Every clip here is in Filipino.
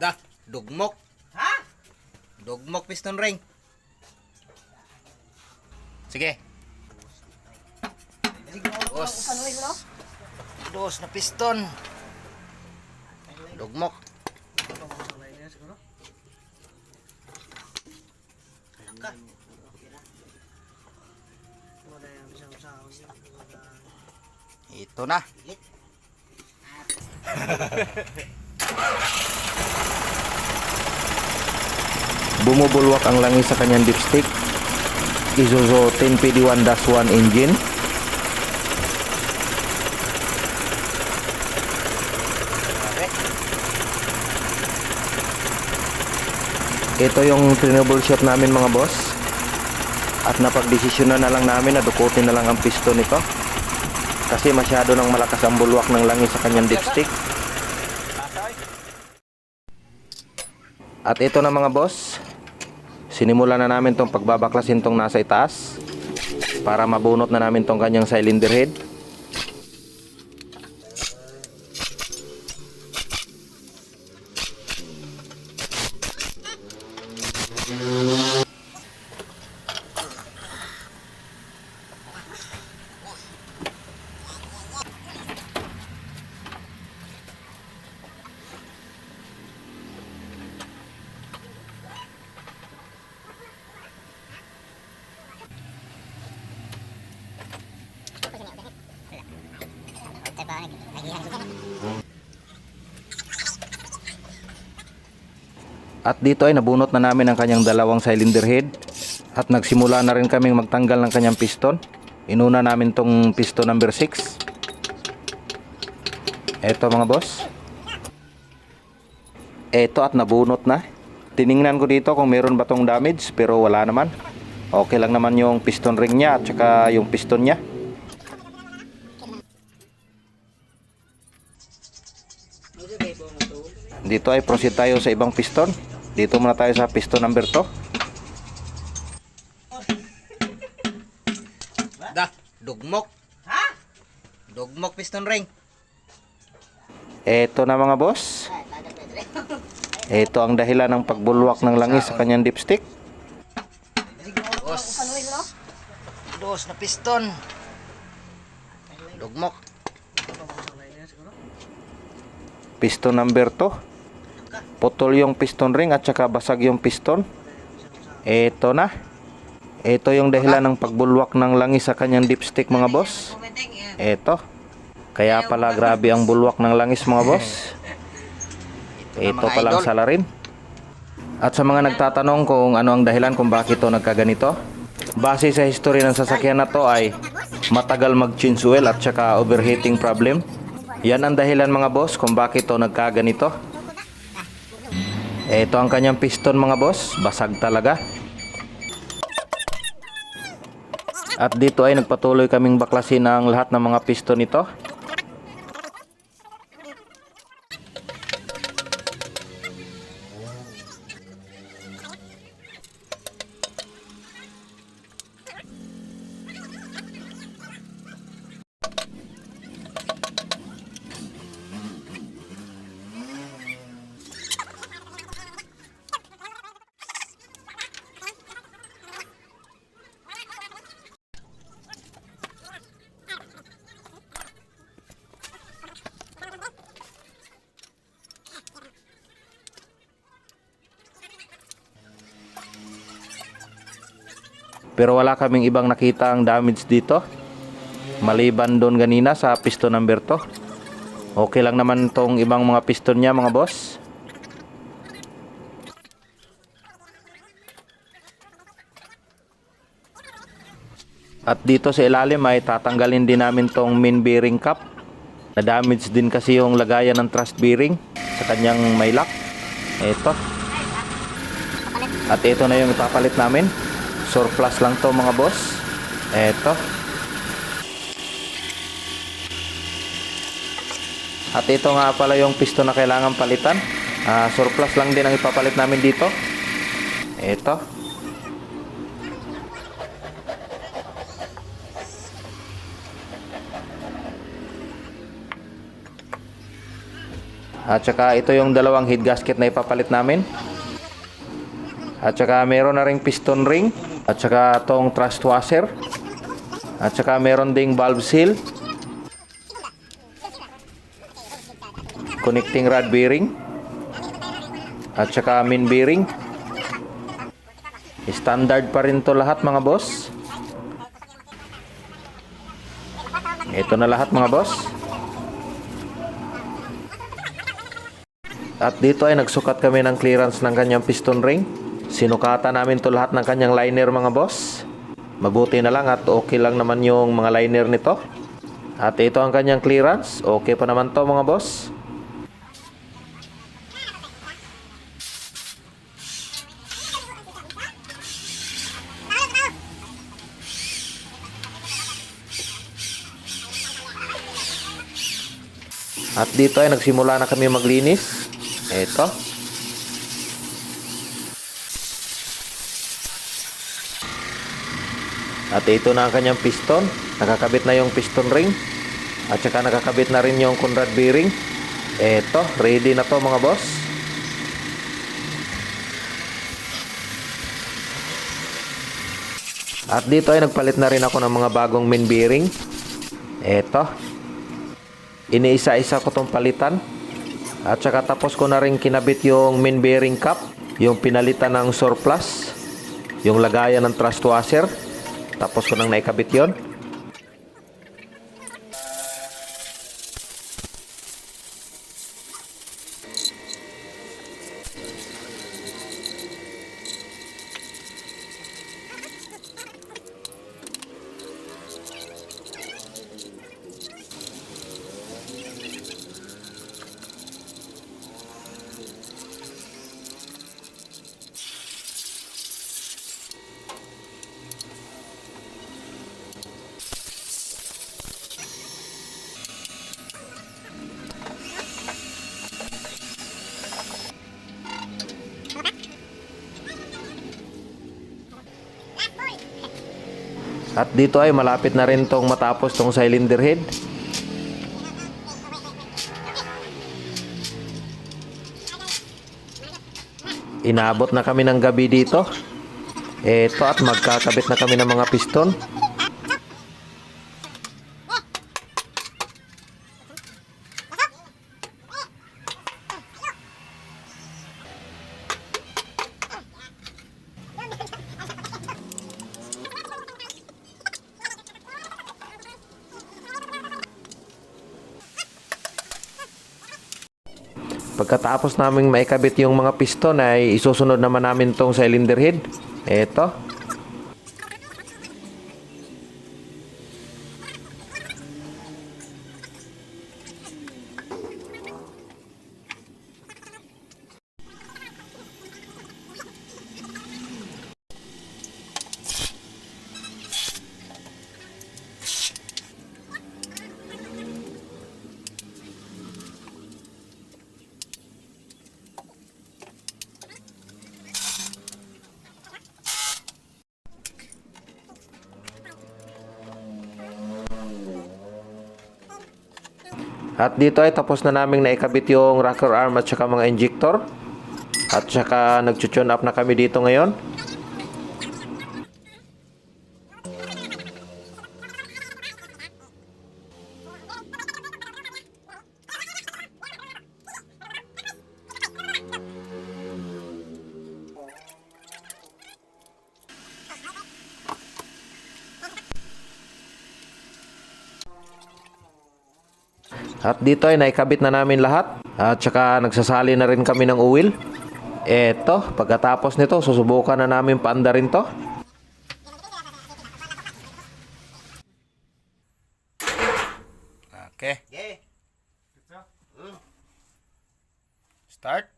Da, dugmok. Ha? Dugmok piston ring. Sige. Dos. Dos na piston. Dugmok. Ka. Isang sahod. Ito na. Bumubulwak ang langis sa kanyang dipstick. Isuzu 10PD1-1 engine. Ito yung troubleshoot namin mga boss. At napagdesisyonan na lang namin na dukutin na lang ang piston nito. Kasi masyado nang malakas ang bulwak ng langis sa kanyang dipstick. At ito na mga boss, sinimula na namin tong pagbabaklasin tong nasa itaas para mabunot na namin tong kanyang cylinder head. At dito ay nabunot na namin ang kanyang dalawang cylinder head at nagsimula na rin kaming magtanggal ng kanyang piston. Inuna namin tong piston number 6. Eto mga boss. Eto at nabunot na. Tiningnan ko dito kung meron ba tong damage pero wala naman. Okay lang naman yung piston ring niya at saka yung piston niya. Dito ay proceed tayo sa ibang piston. Dito muna tayo sa piston number 2. Da, dugmok. Ha? Dugmok piston ring. Eto na mga boss. Ito ang dahilan ng pagbulwak ng langis sa kanyang dipstick. Dos. Dos na piston. Dugmok. Piston number 2. Putol yung piston ring at saka basag yung piston. Ito na. Ito yung dahilan ng pagbulwak ng langis sa kanyang dipstick mga boss. Ito. Kaya pala grabe ang bulwak ng langis mga boss. Ito palang salarin. At sa mga nagtatanong kung ano ang dahilan kung bakit ito nagkaganito, base sa history ng sasakyan na to ay matagal mag-change oil at saka overheating problem. Yan ang dahilan mga boss kung bakit ito nagkaganito. Ito ang kanyang piston mga boss, basag talaga. At dito ay nagpatuloy kaming baklasin ang lahat ng mga piston nito. Pero wala kaming ibang nakita ang damage dito. Maliban doon ganina sa piston number 2. Okay lang naman tong ibang mga piston niya mga boss. At dito sa ilalim ay tatanggalin din namin tong main bearing cap. Na damage din kasi yung lagayan ng thrust bearing sa kanyang may lock. Ito. At ito na yung ipapalit namin. Surplus lang to mga boss. Eto. At ito nga pala yung piston na kailangan palitan. Ah, surplus lang din ang ipapalit namin dito. Eto. At saka ito yung dalawang head gasket na ipapalit namin. At saka meron na ring piston ring. At saka tong thrust washer. At saka meron ding valve seal. Connecting rod bearing. At saka main bearing. Standard pa rin to lahat mga boss. Ito na lahat mga boss. At dito ay nagsukat kami ng clearance ng kanyang piston ring. Sinukatan namin to lahat ng kanyang liner mga boss. Mabuti na lang at okay lang naman yung mga liner nito. At ito ang kanyang clearance. Okay pa naman to mga boss. At dito ay nagsimula na kami maglinis. Ito. At ito na ang kanyang piston. Nakakabit na yung piston ring. At saka nakakabit na rin yung Conrad bearing. Ito, ready na to mga boss. At dito ay nagpalit na rin ako ng mga bagong main bearing. Ito. Iniisa-isa ko tong palitan. At saka tapos ko na rin kinabit yung main bearing cap. Yung pinalitan ng surplus. Yung lagayan ng thrust washer. Tapos ko nang naikabit yon. At dito ay malapit na rin tong matapos tong cylinder head. Inabot na kami ng gabi dito. Eto at magkakabit na kami ng mga piston. Pagkatapos naming maikabit yung mga piston ay isusunod naman namin tong cylinder head. Eto. At dito ay tapos na naming naikabit yung rocker arm at saka mga injector. At saka nag-tune up na kami dito ngayon. At dito ay naikabit na namin lahat. At saka nagsasali na rin kami ng uwil. Eto, pagkatapos nito, susubukan na namin paanda rin to. Okay. Yeah. Start.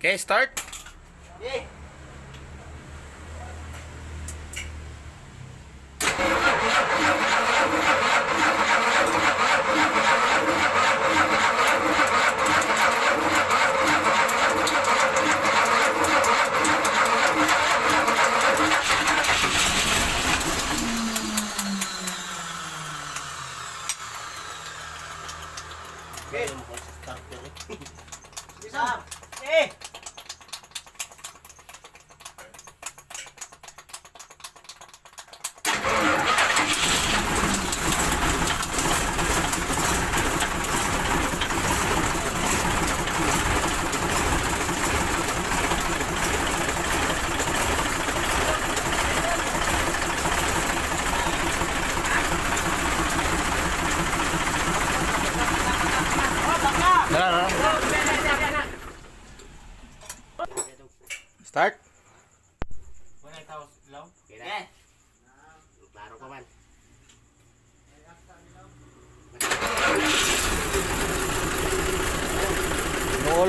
Okay, start.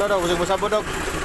Muulo daw, busog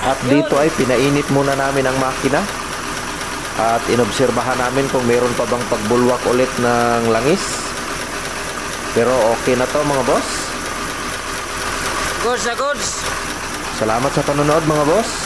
At dito ay pinainit muna namin ang makina. At inobserbahan namin kung meron pa bang pagbulwak ulit ng langis. Pero okay na to mga boss. Goods na goods! Salamat sa panonood mga boss.